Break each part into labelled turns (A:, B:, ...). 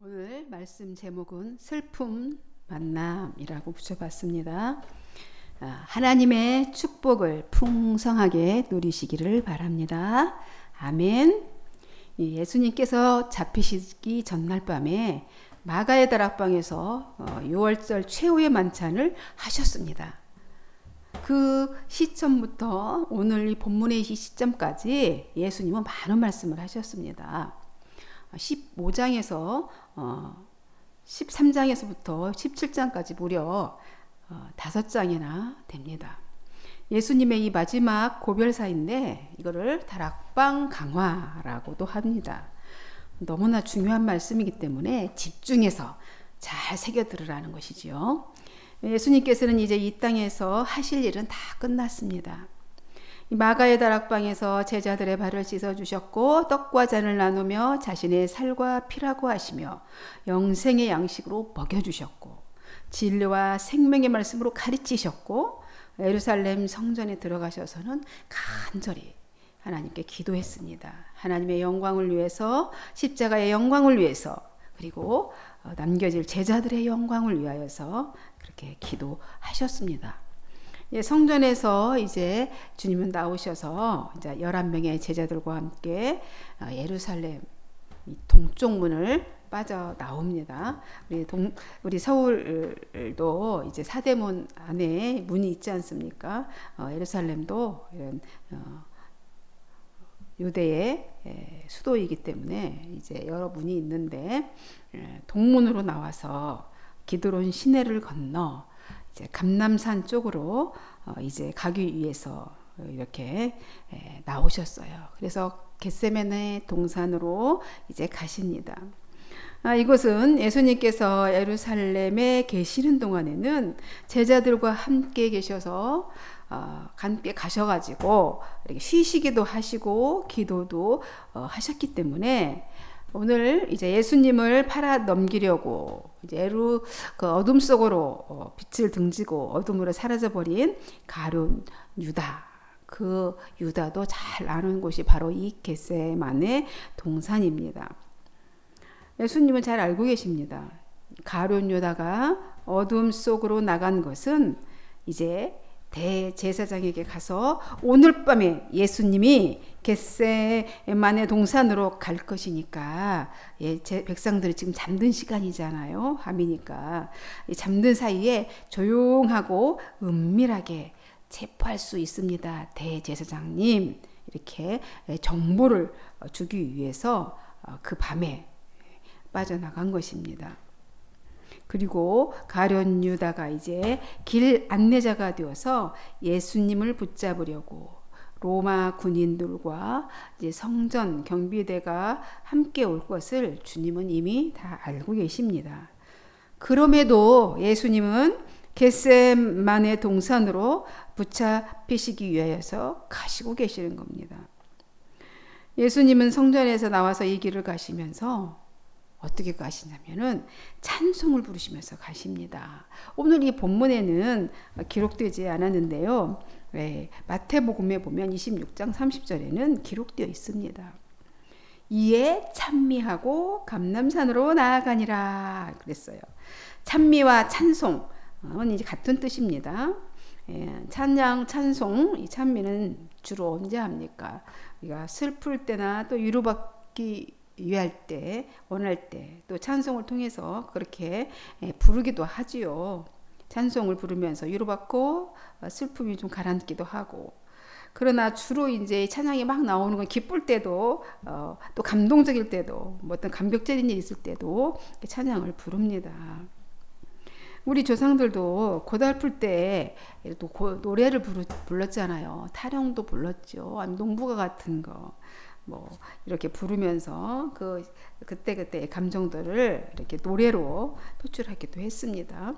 A: 오늘 말씀 제목은 슬픔 만남이라고 붙여봤습니다. 아, 하나님의 축복을 풍성하게 누리시기를 바랍니다. 아멘. 예수님께서 잡히시기 전날 밤에 마가의 다락방에서 6월절 어, 최후의 만찬을 하셨습니다. 그 시점부터 오늘 이 본문의 시점까지 예수님은 많은 말씀을 하셨습니다. 15장에서 어, 13장에서부터 17장까지 무려 어, 5장이나 됩니다. 예수님의 이 마지막 고별사인데 이거를 다락방 강화라고도 합니다. 너무나 중요한 말씀이기 때문에 집중해서 잘 새겨 들으라는 것이지요. 예수님께서는 이제 이 땅에서 하실 일은 다 끝났습니다. 마가의 다락방에서 제자들의 발을 씻어 주셨고 떡과 잔을 나누며 자신의 살과 피라고 하시며 영생의 양식으로 먹여 주셨고 진리와 생명의 말씀으로 가르치셨고 예루살렘 성전에 들어가셔서는 간절히 하나님께 기도했습니다. 하나님의 영광을 위해서 십자가의 영광을 위해서 그리고 남겨질 제자들의 영광을 위하여서 그렇게 기도하셨습니다. 예, 성전에서 이제 주님은 나오셔서 이제 11명의 제자들과 함께 어, 예루살렘 동쪽 문을 빠져 나옵니다. 우리 동, 우리 서울도 이제 사대문 안에 문이 있지 않습니까? 어, 예루살렘도 이런 어, 유대의 예, 수도이기 때문에 이제 여러 문이 있는데 예, 동문으로 나와서 기드론 시내를 건너 이제 감남산 쪽으로 어 이제 가기 위해서 이렇게 나오셨어요. 그래서 겟세멘의 동산으로 이제 가십니다. 아, 이곳은 예수님께서 예루살렘에 계시는 동안에는 제자들과 함께 계셔서 어, 함께 가셔가지고 이렇게 쉬시기도 하시고 기도도 어, 하셨기 때문에 오늘 이제 예수님을 팔아 넘기려고 에루 그 어둠 속으로 어, 빛을 등지고 어둠으로 사라져 버린 가룟 유다 그 유다도 잘 아는 곳이 바로 이 겟세만의 동산입니다. 예수님은 잘 알고 계십니다. 가룟 유다가 어둠 속으로 나간 것은 이제 대제사장에게 가서 오늘 밤에 예수님이 겟세만의 동산으로 갈 것이니까 예, 제 백성들이 지금 잠든 시간이잖아요. 밤이니까 잠든 사이에 조용하고 은밀하게 체포할 수 있습니다. 대제사장님 이렇게 정보를 주기 위해서 어, 그 밤에 빠져나간 것입니다. 그리고 가련 유다가 이제 길 안내자가 되어서 예수님을 붙잡으려고 로마 군인들과 이제 성전 경비대가 함께 올 것을 주님은 이미 다 알고 계십니다. 그럼에도 예수님은 겟세만의 동산으로 붙잡히시기 위하여서 가시고 계시는 겁니다. 예수님은 성전에서 나와서 이 길을 가시면서 어떻게 가시냐면은 찬송을 부르시면서 가십니다. 오늘 이 본문에는 기록되지 않았는데요. 네, 마태복음에 보면 26장 30절에는 기록되어 있습니다. 이에 찬미하고 감남산으로 나아가니라 그랬어요. 찬미와 찬송은 이제 같은 뜻입니다. 예, 찬양, 찬송, 이 찬미는 주로 언제 합니까? 우리가 슬플 때나 또 위로받기 위할 때, 원할 때, 또 찬송을 통해서 그렇게 예, 부르기도 하지요. 찬송을 부르면서 위로받고 어, 슬픔이 좀 가라앉기도 하고. 그러나 주로 이제 찬양이 막 나오는 건 기쁠 때도 어, 또 감동적일 때도 뭐 어떤 감격적인 일이 있을 때도 찬양을 부릅니다. 우리 조상들도 고달플 때 또 노래를 불렀잖아요. 타령도 불렀죠. 농부가 같은 거. 뭐 이렇게 부르면서 그 그때 그때의 감정들을 이렇게 노래로 표출하기도 했습니다.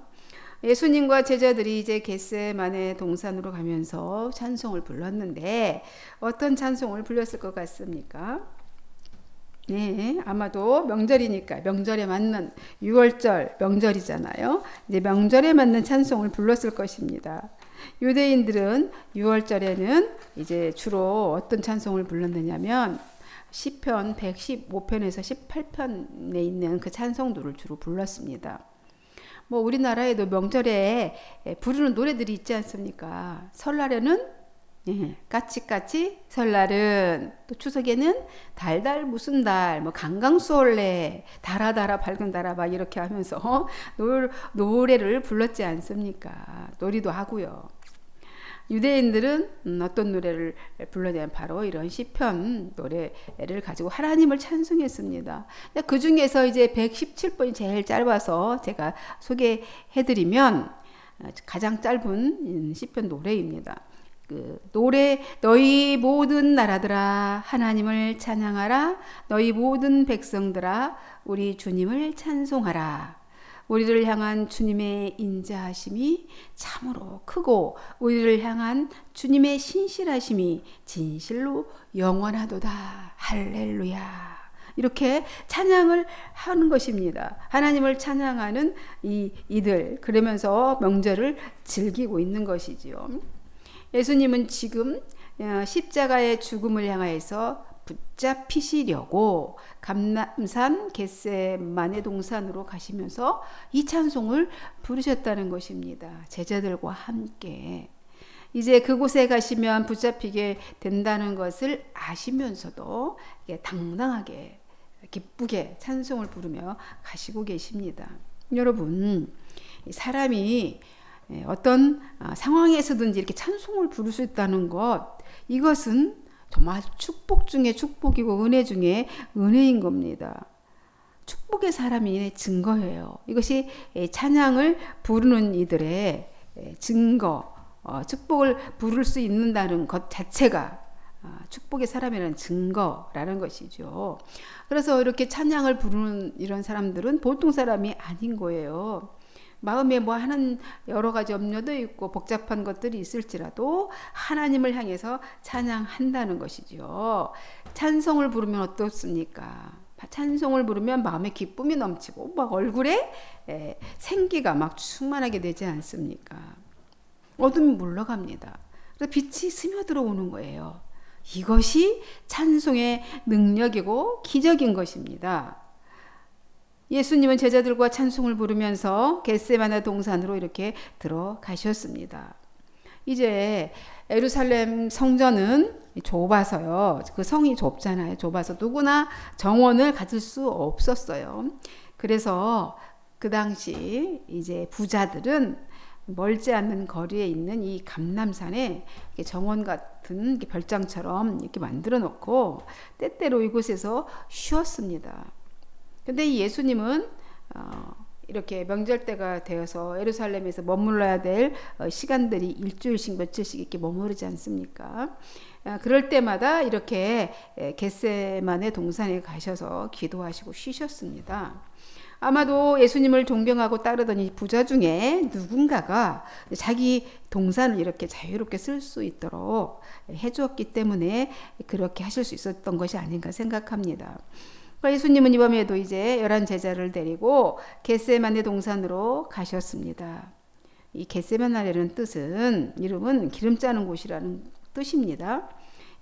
A: 예수님과 제자들이 이제 겟세만의 동산으로 가면서 찬송을 불렀는데 어떤 찬송을 불렀을 것 같습니까? 네, 아마도 명절이니까 명절에 맞는 6월절 명절이잖아요. 이제 명절에 맞는 찬송을 불렀을 것입니다. 유대인들은 6월절에는 이제 주로 어떤 찬송을 불렀느냐면 시편 115편에서 18편에 있는 그 찬송도를 주로 불렀습니다. 뭐 우리나라에도 명절에 부르는 노래들이 있지 않습니까? 설날에는 예, 까치까치 설날은 또 추석에는 달달 무슨 달, 뭐 강강수월래, 달아달아 밝은 달아 막 이렇게 하면서 노, 노래를 불렀지 않습니까? 놀이도 하고요. 유대인들은 음, 어떤 노래를 불러냐면 바로 이런 시편 노래를 가지고 하나님을 찬송했습니다. 그 중에서 이제 117번이 제일 짧아서 제가 소개해드리면 어, 가장 짧은 시편 노래입니다. 그 노래 너희 모든 나라들아 하나님을 찬양하라 너희 모든 백성들아 우리 주님을 찬송하라 우리를 향한 주님의 인자하심이 참으로 크고 우리를 향한 주님의 신실하심이 진실로 영원하도다. 할렐루야. 이렇게 찬양을 하는 것입니다. 하나님을 찬양하는 이 이들 그러면서 명절을 즐기고 있는 것이지요. 예수님은 지금 어, 십자가의 죽음을 향하여서 붙잡히시려고 감남산 겟세만의 동산으로 가시면서 이 찬송을 부르셨다는 것입니다. 제자들과 함께 이제 그곳에 가시면 붙잡히게 된다는 것을 아시면서도 당당하게 기쁘게 찬송을 부르며 가시고 계십니다. 여러분, 사람이 어떤 아, 상황에서든지 이렇게 찬송을 부를 수 있다는 것, 이것은 정말 축복 중에 축복이고 은혜 중에 은혜인 겁니다. 축복의 사람이 증거예요. 이것이 찬양을 부르는 이들의 증거, 어, 축복을 부를 수 있는다는 것 자체가 아, 축복의 사람이라는 증거라는 것이죠. 그래서 이렇게 찬양을 부르는 이런 사람들은 보통 사람이 아닌 거예요. 마음에 뭐 하는 여러 가지 염려도 있고 복잡한 것들이 있을지라도 하나님을 향해서 찬양한다는 것이죠. 찬송을 부르면 어떻습니까? 찬송을 부르면 마음에 기쁨이 넘치고 막 얼굴에 생기가 막 충만하게 되지 않습니까? 어둠이 물러갑니다. 그래서 빛이 스며들어 오는 거예요. 이것이 찬송의 능력이고 기적인 것입니다. 예수님은 제자들과 찬송을 부르면서 겟세마나 동산으로 이렇게 들어가셨습니다. 이제 에루살렘 성전은 좁아서요. 그 성이 좁잖아요. 좁아서 누구나 정원을 가질 수 없었어요. 그래서 그 당시 이제 부자들은 멀지 않는 거리에 있는 이 감남산에 정원 같은 별장처럼 이렇게 만들어 놓고 때때로 이곳에서 쉬었습니다. 근데 예수님은 어, 이렇게 명절 때가 되어서 예루살렘에서 머물러야 될 어, 시간들이 일주일씩 며칠씩 이렇게 머무르지 않습니까? 아, 그럴 때마다 이렇게 겟세만의 동산에 가셔서 기도하시고 쉬셨습니다. 아마도 예수님을 존경하고 따르던 이 부자 중에 누군가가 자기 동산을 이렇게 자유롭게 쓸 수 있도록 해주었기 때문에 그렇게 하실 수 있었던 것이 아닌가 생각합니다. 그러니까 예수님은 이번에도 이제 열한 제자를 데리고 겟세만의 동산으로 가셨습니다. 이 겟세만이라는 뜻은 이름은 기름 짜는 곳이라는 뜻입니다.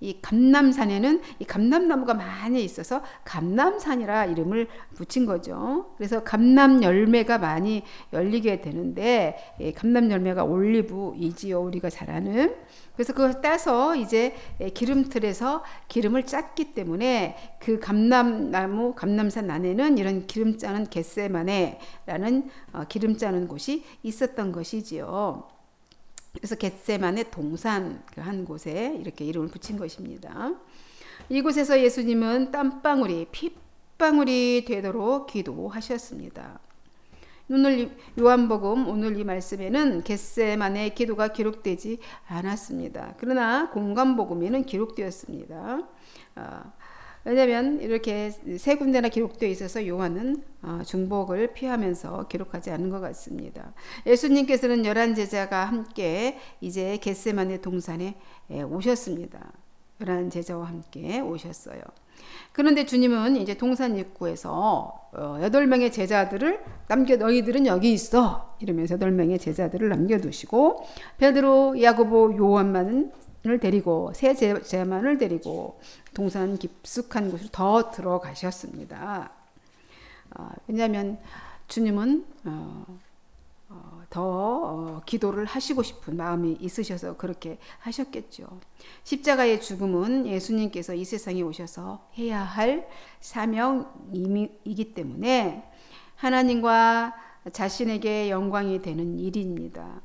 A: 이 감남산에는 이 감남나무가 많이 있어서 감남산이라 이름을 붙인 거죠. 그래서 감남 열매가 많이 열리게 되는데 감남 열매가 올리브이지요. 우리가 잘 아는. 그래서 그걸 따서 이제 기름틀에서 기름을 짰기 때문에 그 감남나무 감남산 안에는 이런 기름 짜는 겟세마네라는 어, 기름 짜는 곳이 있었던 것이지요. 그래서 겟세만의 동산 그 한 곳에 이렇게 이름을 붙인 것입니다. 이곳에서 예수님은 땀방울이 핏방울이 되도록 기도하셨습니다. 오늘 요한복음 오늘 이 말씀에는 겟세만의 기도가 기록되지 않았습니다. 그러나 공간복음에는 기록되었습니다. 어, 왜냐하면 이렇게 세 군데나 기록되어 있어서 요한은 어, 중복을 피하면서 기록하지 않은 것 같습니다. 예수님께서는 열한 제자가 함께 이제 겟세만의 동산에 오셨습니다. 열한 제자와 함께 오셨어요. 그런데 주님은 이제 동산 입구에서 어, 여덟 명의 제자들을 남겨 너희들은 여기 있어 이러면서 여덟 명의 제자들을 남겨두시고 베드로, 야고보, 요한만은 데리고 새 제- 제만을 데리고 동산 깊숙한 곳으로 더 들어가셨습니다. 어, 왜냐하면 주님은 어, 어, 더 어, 기도를 하시고 싶은 마음이 있으셔서 그렇게 하셨겠죠. 십자가의 죽음은 예수님께서 이 세상에 오셔서 해야 할 사명이기 때문에 하나님과 자신에게 영광이 되는 일입니다.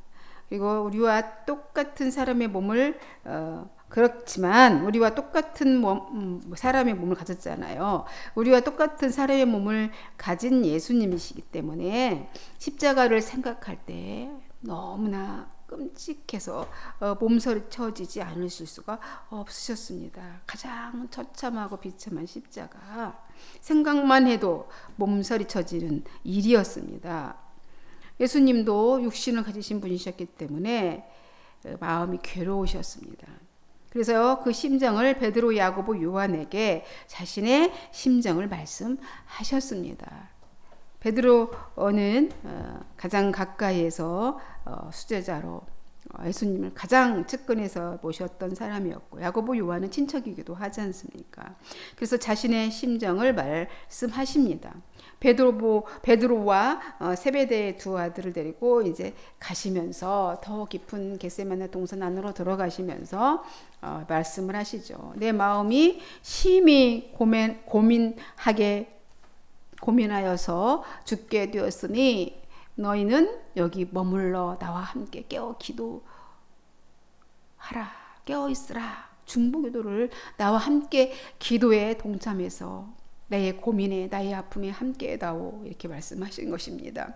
A: 그리고 우리와 똑같은 사람의 몸을 어, 그렇지만 우리와 똑같은 몸, 음, 사람의 몸을 가졌잖아요. 우리와 똑같은 사람의 몸을 가진 예수님이시기 때문에 십자가를 생각할 때 너무나 끔찍해서 어, 몸서리 쳐지지 않으실 수가 없으셨습니다. 가장 처참하고 비참한 십자가 생각만 해도 몸서리 쳐지는 일이었습니다. 예수님도 육신을 가지신 분이셨기 때문에 어, 마음이 괴로우셨습니다. 그래서 그 심정을 베드로, 야고보, 요한에게 자신의 심정을 말씀하셨습니다. 베드로는 어, 가장 가까이에서 어, 수제자로 어, 예수님을 가장 측근에서 모셨던 사람이었고 야고보 요한은 친척이기도 하지 않습니까? 그래서 자신의 심정을 말씀하십니다. 베드로 베드로와 세베대의 두 아들을 데리고 이제 가시면서 더 깊은 겟세마네 동산 안으로 들어가시면서 어, 말씀을 하시죠. 내 마음이 심히 고민 고민하게 고민하여서 죽게 되었으니 너희는 여기 머물러 나와 함께 깨어 기도하라 깨어 있으라 중보기도를 나와 함께 기도에 동참해서 나의 고민에 나의 아픔에 함께 다오 이렇게 말씀하신 것입니다.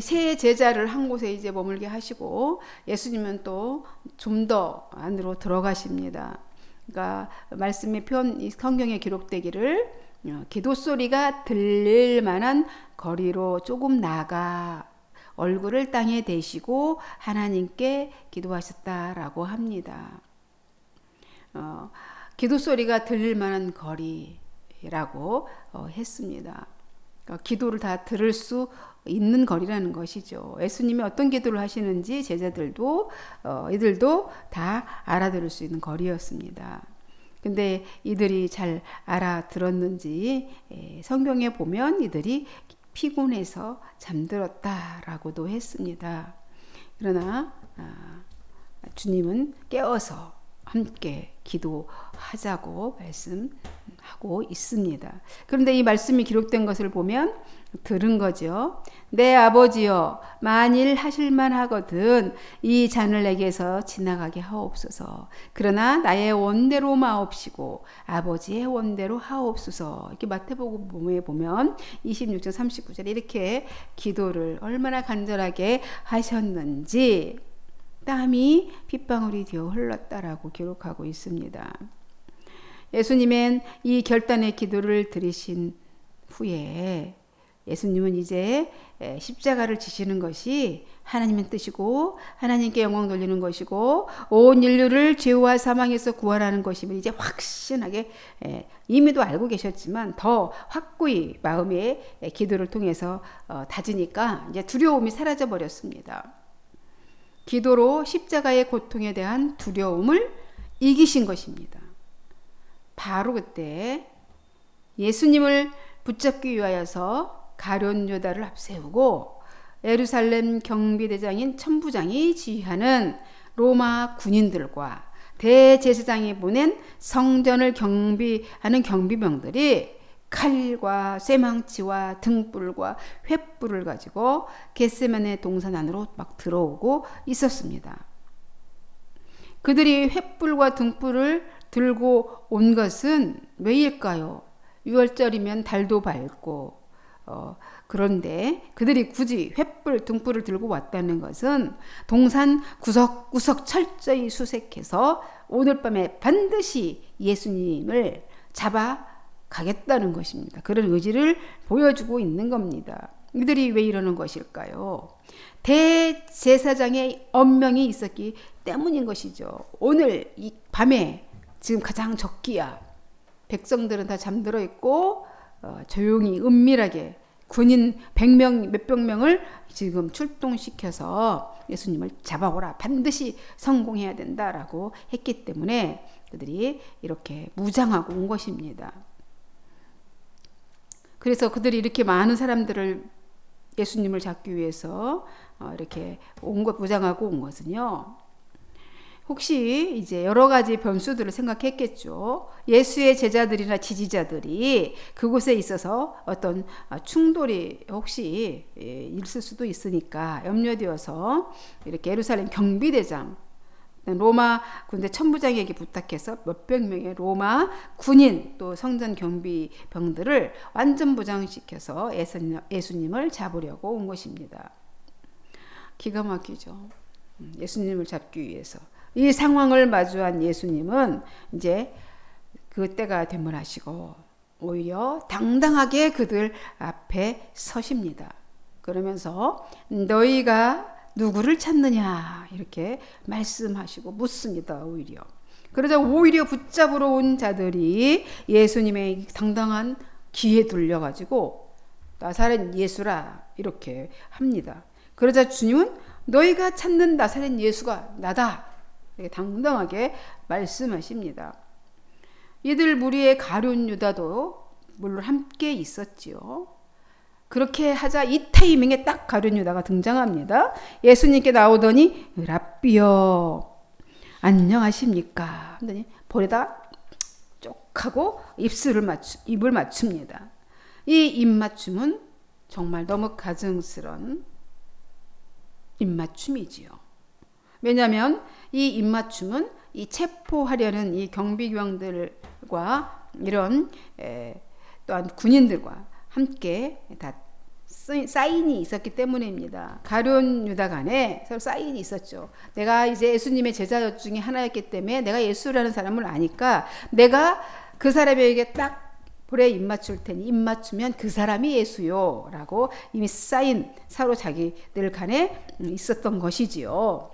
A: 새 제자를 한 곳에 이제 머물게 하시고 예수님은 또 좀 더 안으로 들어가십니다. 그러니까 말씀의 편 성경에 기록되기를 어, 기도 소리가 들릴 만한 거리로 조금 나가 얼굴을 땅에 대시고 하나님께 기도하셨다라고 합니다. 어, 기도 소리가 들릴 만한 거리라고 어, 했습니다. 그러니까 기도를 다 들을 수 있는 거리라는 것이죠. 예수님이 어떤 기도를 하시는지 제자들도 어, 이들도 다 알아들을 수 있는 거리였습니다. 근데 이들이 잘 알아들었는지 에, 성경에 보면 이들이 피곤해서 잠들었다라고도 했습니다. 그러나 아, 주님은 깨어서 함께 기도하자고 말씀하고 있습니다. 그런데 이 말씀이 기록된 것을 보면 들은 거죠. 내 아버지여, 만일 하실만 하거든 이 잔을 내게서 지나가게 하옵소서. 그러나 나의 원대로 마옵시고 아버지의 원대로 하옵소서. 이렇게 마태복음에 보면 26절 39절 이렇게 기도를 얼마나 간절하게 하셨는지 땀이 핏방울이 되어 흘렀다라고 기록하고 있습니다. 예수님은 이 결단의 기도를 들으신 후에 예수님은 이제 십자가를 지시는 것이 하나님의 뜻이고 하나님께 영광 돌리는 것이고 온 인류를 죄와 사망에서 구원하는 것임을 이제 확신하게 이미도 알고 계셨지만 더 확고히 마음의 기도를 통해서 어, 다지니까 이제 두려움이 사라져 버렸습니다. 기도로 십자가의 고통에 대한 두려움을 이기신 것입니다. 바로 그때 예수님을 붙잡기 위하여서 가련 유다를 앞세우고 예루살렘 경비대장인 천부장이 지휘하는 로마 군인들과 대제사장이 보낸 성전을 경비하는 경비병들이 칼과 쇠망치와 등불과 횃불을 가지고 겟세만의 동산 안으로 막 들어오고 있었습니다. 그들이 횃불과 등불을 들고 온 것은 왜일까요? 6월절이면 달도 밝고 어, 그런데 그들이 굳이 횃불 등불을 들고 왔다는 것은 동산 구석구석 철저히 수색해서 오늘 밤에 반드시 예수님을 잡아 가겠다는 것입니다. 그런 의지를 보여주고 있는 겁니다. 이들이 왜 이러는 것일까요? 대제사장의 엄명이 있었기 때문인 것이죠. 오늘 이 밤에 지금 가장 적기야. 백성들은 다 잠들어 있고 어, 조용히 은밀하게 군인 100명 몇백 명을 지금 출동시켜서 예수님을 잡아오라. 반드시 성공해야 된다라고 했기 때문에 그들이 이렇게 무장하고 온 것입니다. 그래서 그들이 이렇게 많은 사람들을 예수님을 잡기 위해서 어, 이렇게 온 것, 무장하고 온 것은요. 혹시 이제 여러 가지 변수들을 생각했겠죠. 예수의 제자들이나 지지자들이 그곳에 있어서 어떤 충돌이 혹시 예, 있을 수도 있으니까 염려되어서 이렇게 예루살렘 경비대장 로마 군대 천부장에게 부탁해서 몇백 명의 로마 군인 또 성전 경비병들을 완전 부장시켜서 예수님을 잡으려고 온 것입니다. 기가 막히죠. 음, 예수님을 잡기 위해서. 이 상황을 마주한 예수님은 이제 그 때가 되물하시고 오히려 당당하게 그들 앞에 서십니다. 그러면서 너희가 누구를 찾느냐 이렇게 말씀하시고 묻습니다. 오히려. 그러자 오히려 붙잡으러 온 자들이 예수님의 당당한 귀에 들려가지고 나사렛 예수라 이렇게 합니다. 그러자 주님은 너희가 찾는 나사렛 예수가 나다. 당당하게 말씀하십니다. 이들 무리의 가룟 유다도 물론 함께 있었지요. 그렇게 하자 이 타이밍에 딱 가룟 유다가 등장합니다. 예수님께 나오더니 랍비여 안녕하십니까? 하더니 볼에다 쪽 하고 입술을 맞추, 입을 맞춥니다. 이 입맞춤은 정말 너무 가증스런 입맞춤이지요. 왜냐하면 이 입맞춤은 이 체포하려는 이 경비병들과 이런 에, 또한 군인들과 함께 다 사인이 있었기 때문입니다. 가룟 유다 간에 서로 사인이 있었죠. 내가 이제 예수님의 제자 중에 하나였기 때문에 내가 예수라는 사람을 아니까 내가 그 사람에게 딱 볼에 입 맞출 테니 입 맞추면 그 사람이 예수요 라고 이미 사인 서로 자기들 간에 있었던 것이지요.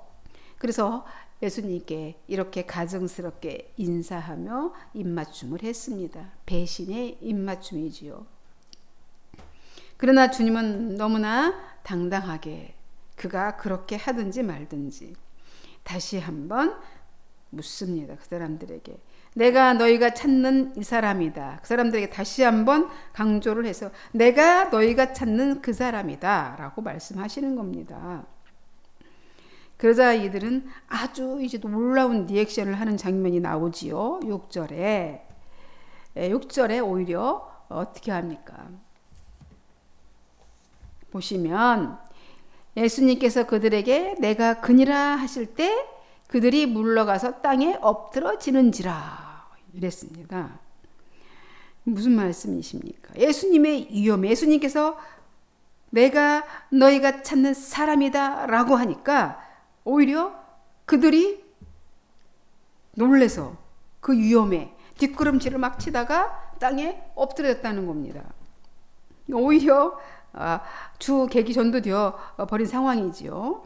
A: 그래서 예수님께 이렇게 가정스럽게 인사하며 입맞춤을 했습니다. 배신의 입맞춤이지요. 그러나 주님은 너무나 당당하게 그가 그렇게 하든지 말든지 다시 한번 묻습니다. 그 사람들에게. 내가 너희가 찾는 이 사람이다. 그 사람들에게 다시 한번 강조를 해서 내가 너희가 찾는 그 사람이다. 라고 말씀하시는 겁니다. 그러자 이들은 아주 이제 놀라운 리액션을 하는 장면이 나오지요. 6절에. 6절에 오히려 어떻게 합니까? 보시면 예수님께서 그들에게 내가 그니라 하실 때 그들이 물러가서 땅에 엎드러지는지라 이랬습니다. 무슨 말씀이십니까? 예수님의 위험, 예수님께서 내가 너희가 찾는 사람이다 라고 하니까 오히려 그들이 놀래서 그 위험에 뒷걸음질을 막 치다가 땅에 엎드렸다는 겁니다. 오히려 아, 주 계기 전도 되어 버린 상황이지요.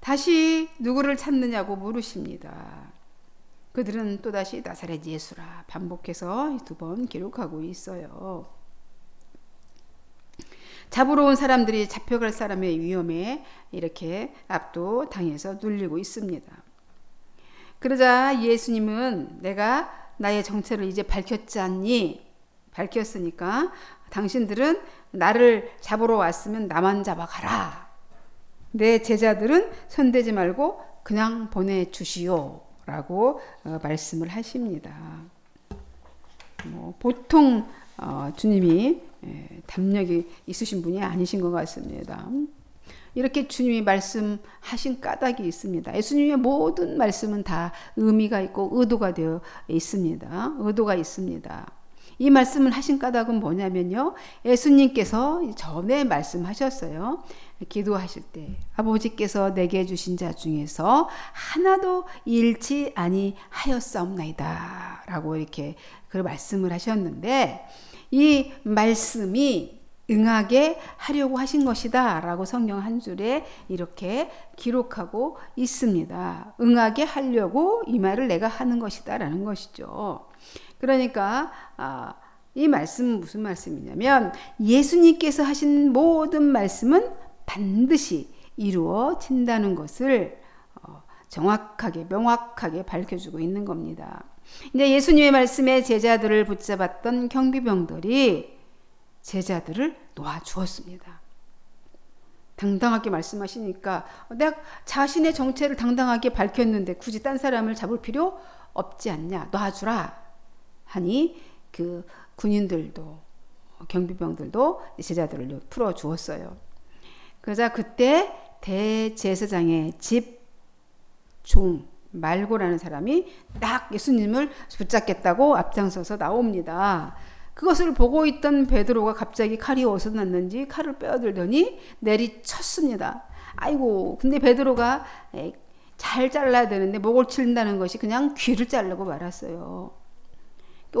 A: 다시 누구를 찾느냐고 물으십니다. 그들은 또다시 나사렛 예수라 반복해서 두 번 기록하고 있어요. 잡으러 온 사람들이 잡혀갈 사람의 위험에 이렇게 압도 당해서 눌리고 있습니다. 그러자 예수님은 내가 나의 정체를 이제 밝혔지 않니? 밝혔으니까 당신들은 나를 잡으러 왔으면 나만 잡아가라. 내 제자들은 손대지 말고 그냥 보내주시오. 라고 어, 말씀을 하십니다. 뭐 보통 어, 주님이 예, 담력이 있으신 분이 아니신 것 같습니다. 이렇게 주님이 말씀하신 까닭이 있습니다. 예수님의 모든 말씀은 다 의미가 있고 의도가 되어 있습니다. 의도가 있습니다. 이 말씀을 하신 까닭은 뭐냐면요. 예수님께서 전에 말씀하셨어요. 기도하실 때 아버지께서 내게 주신 자 중에서 하나도 잃지 아니하였사옵나이다. 라고 이렇게 그 말씀을 하셨는데 이 말씀이 응하게 하려고 하신 것이다. 라고 성경 한 줄에 이렇게 기록하고 있습니다. 응하게 하려고 이 말을 내가 하는 것이다. 라는 것이죠. 그러니까, 아, 이 말씀은 무슨 말씀이냐면 예수님께서 하신 모든 말씀은 반드시 이루어진다는 것을 어, 정확하게 명확하게 밝혀주고 있는 겁니다. 이제 예수님의 말씀에 제자들을 붙잡았던 경비병들이 제자들을 놓아 주었습니다. 당당하게 말씀하시니까 내가 자신의 정체를 당당하게 밝혔는데 굳이 딴 사람을 잡을 필요 없지 않냐 놔주라 하니 그 군인들도 경비병들도 제자들을 풀어 주었어요. 그러자 그때 대제사장의 집 종 말고라는 사람이 딱 예수님을 붙잡겠다고 앞장서서 나옵니다. 그것을 보고 있던 베드로가 갑자기 칼이 어디서 났는지 칼을 빼어들더니 내리쳤습니다. 아이고, 근데 베드로가 잘 잘라야 되는데 목을 치른다는 것이 그냥 귀를 자르고 말았어요.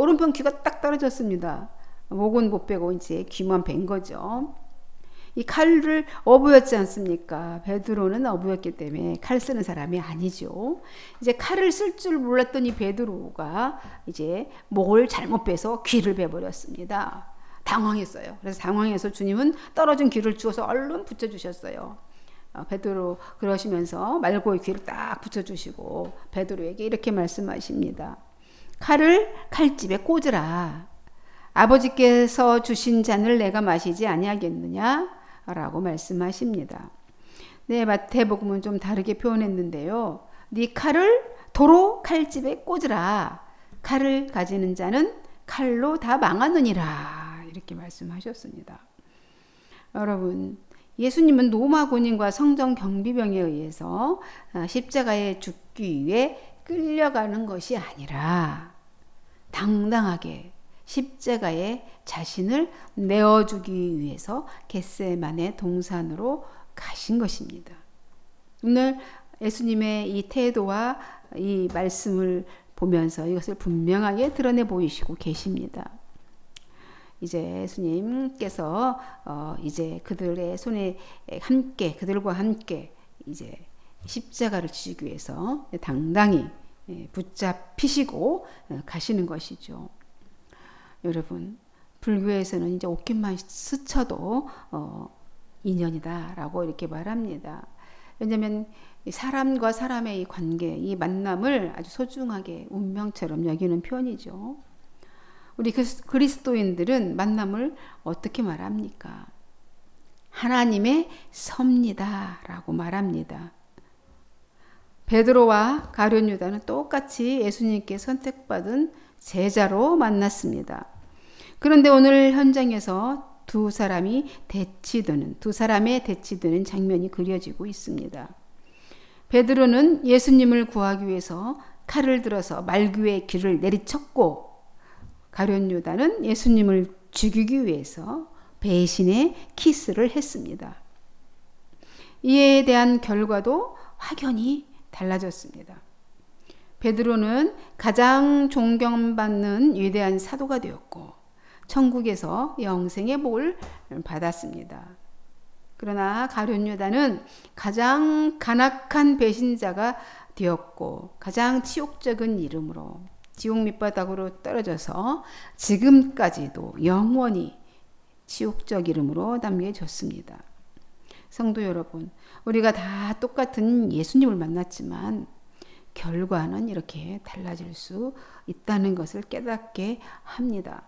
A: 오른편 귀가 딱 떨어졌습니다. 목은 못 빼고 이제 귀만 뺀 거죠. 이 칼을 어부였지 않습니까? 베드로는 어부였기 때문에 칼 쓰는 사람이 아니죠. 이제 칼을 쓸 줄 몰랐던 이 베드로가 이제 목을 잘못 빼서 귀를 베버렸습니다. 당황했어요. 그래서 당황해서 주님은 떨어진 귀를 주어서 얼른 붙여주셨어요. 어, 베드로 그러시면서 말고의 귀를 딱 붙여주시고 베드로에게 이렇게 말씀하십니다. 칼을 칼집에 꽂으라. 아버지께서 주신 잔을 내가 마시지 아니하겠느냐? 라고 말씀하십니다. 네, 마태복음은 좀 다르게 표현했는데요. 네 칼을 도로 칼집에 꽂으라. 칼을 가지는 자는 칼로 다 망하느니라. 이렇게 말씀하셨습니다. 여러분, 예수님은 로마 군인과 성전 경비병에 의해서 아, 십자가에 죽기 위해 끌려가는 것이 아니라 당당하게 십자가에 자신을 내어주기 위해서 겟세만의 동산으로 가신 것입니다. 오늘 예수님의 이 태도와 이 말씀을 보면서 이것을 분명하게 드러내 보이시고 계십니다. 이제 예수님께서 어 이제 그들의 손에 함께 그들과 함께 이제 십자가를 지기 위해서 당당히 예, 붙잡히시고 어, 가시는 것이죠. 여러분 불교에서는 이제 옷깃만 스쳐도 어, 인연이다라고 이렇게 말합니다. 왜냐하면 사람과 사람의 이 관계, 이 만남을 아주 소중하게 운명처럼 여기는 편이죠. 우리 그리스도인들은 만남을 어떻게 말합니까? 하나님의 섭니다라고 말합니다. 베드로와 가룟 유다는 똑같이 예수님께 선택받은 제자로 만났습니다. 그런데 오늘 현장에서 두 사람이 대치드는 두 사람의 대치드는 장면이 그려지고 있습니다. 베드로는 예수님을 구하기 위해서 칼을 들어서 말귀의 길을 내리쳤고 가룟 유다는 예수님을 죽이기 위해서 배신의 키스를 했습니다. 이에 대한 결과도 확연히 달라졌습니다. 베드로는 가장 존경받는 위대한 사도가 되었고 천국에서 영생의 복을 받았습니다. 그러나 가룟 유다는 가장 간악한 배신자가 되었고 가장 치욕적인 이름으로 지옥 밑바닥으로 떨어져서 지금까지도 영원히 치욕적 이름으로 남겨졌습니다. 성도 여러분, 우리가 다 똑같은 예수님을 만났지만 결과는 이렇게 달라질 수 있다는 것을 깨닫게 합니다.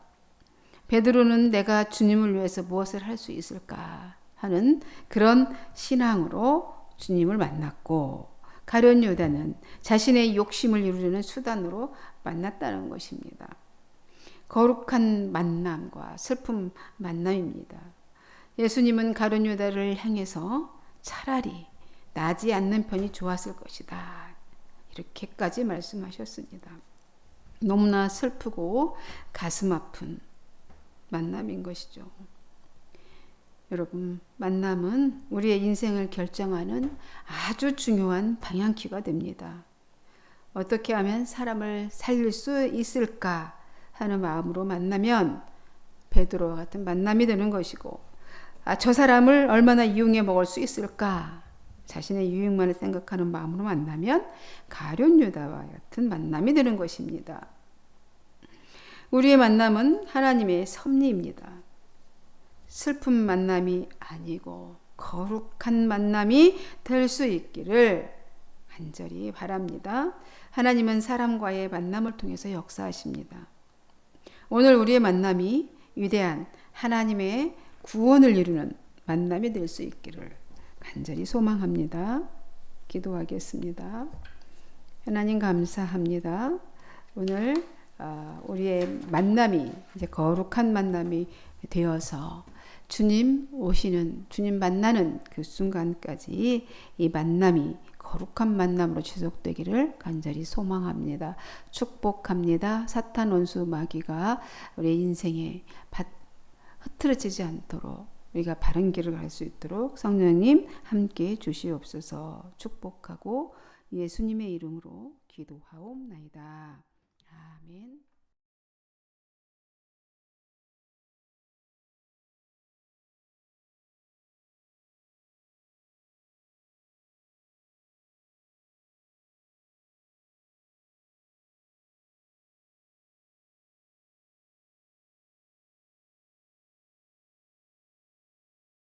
A: 베드로는 내가 주님을 위해서 무엇을 할 수 있을까 하는 그런 신앙으로 주님을 만났고 가련 유다는 자신의 욕심을 이루려는 수단으로 만났다는 것입니다. 거룩한 만남과 슬픔 만남입니다. 예수님은 가룟 유다를 향해서 차라리 나지 않는 편이 좋았을 것이다. 이렇게까지 말씀하셨습니다. 너무나 슬프고 가슴 아픈 만남인 것이죠. 여러분, 만남은 우리의 인생을 결정하는 아주 중요한 방향키가 됩니다. 어떻게 하면 사람을 살릴 수 있을까 하는 마음으로 만나면 베드로와 같은 만남이 되는 것이고, 아, 저 사람을 얼마나 이용해 먹을 수 있을까 자신의 유익만을 생각하는 마음으로 만나면 가룟 유다와 같은 만남이 되는 것입니다. 우리의 만남은 하나님의 섭리입니다. 슬픈 만남이 아니고 거룩한 만남이 될 수 있기를 간절히 바랍니다. 하나님은 사람과의 만남을 통해서 역사하십니다. 오늘 우리의 만남이 위대한 하나님의 구원을 이루는 만남이 될 수 있기를 간절히 소망합니다. 기도하겠습니다. 하나님 감사합니다. 오늘 아, 우리의 만남이 이제 거룩한 만남이 되어서 주님 오시는 주님 만나는 그 순간까지 이 만남이 거룩한 만남으로 지속되기를 간절히 소망합니다. 축복합니다. 사탄 원수 마귀가 우리 인생에 흐트러지지 않도록 우리가 바른 길을 갈 수 있도록 성령님 함께 주시옵소서 축복하고 예수님의 이름으로 기도하옵나이다. 아멘.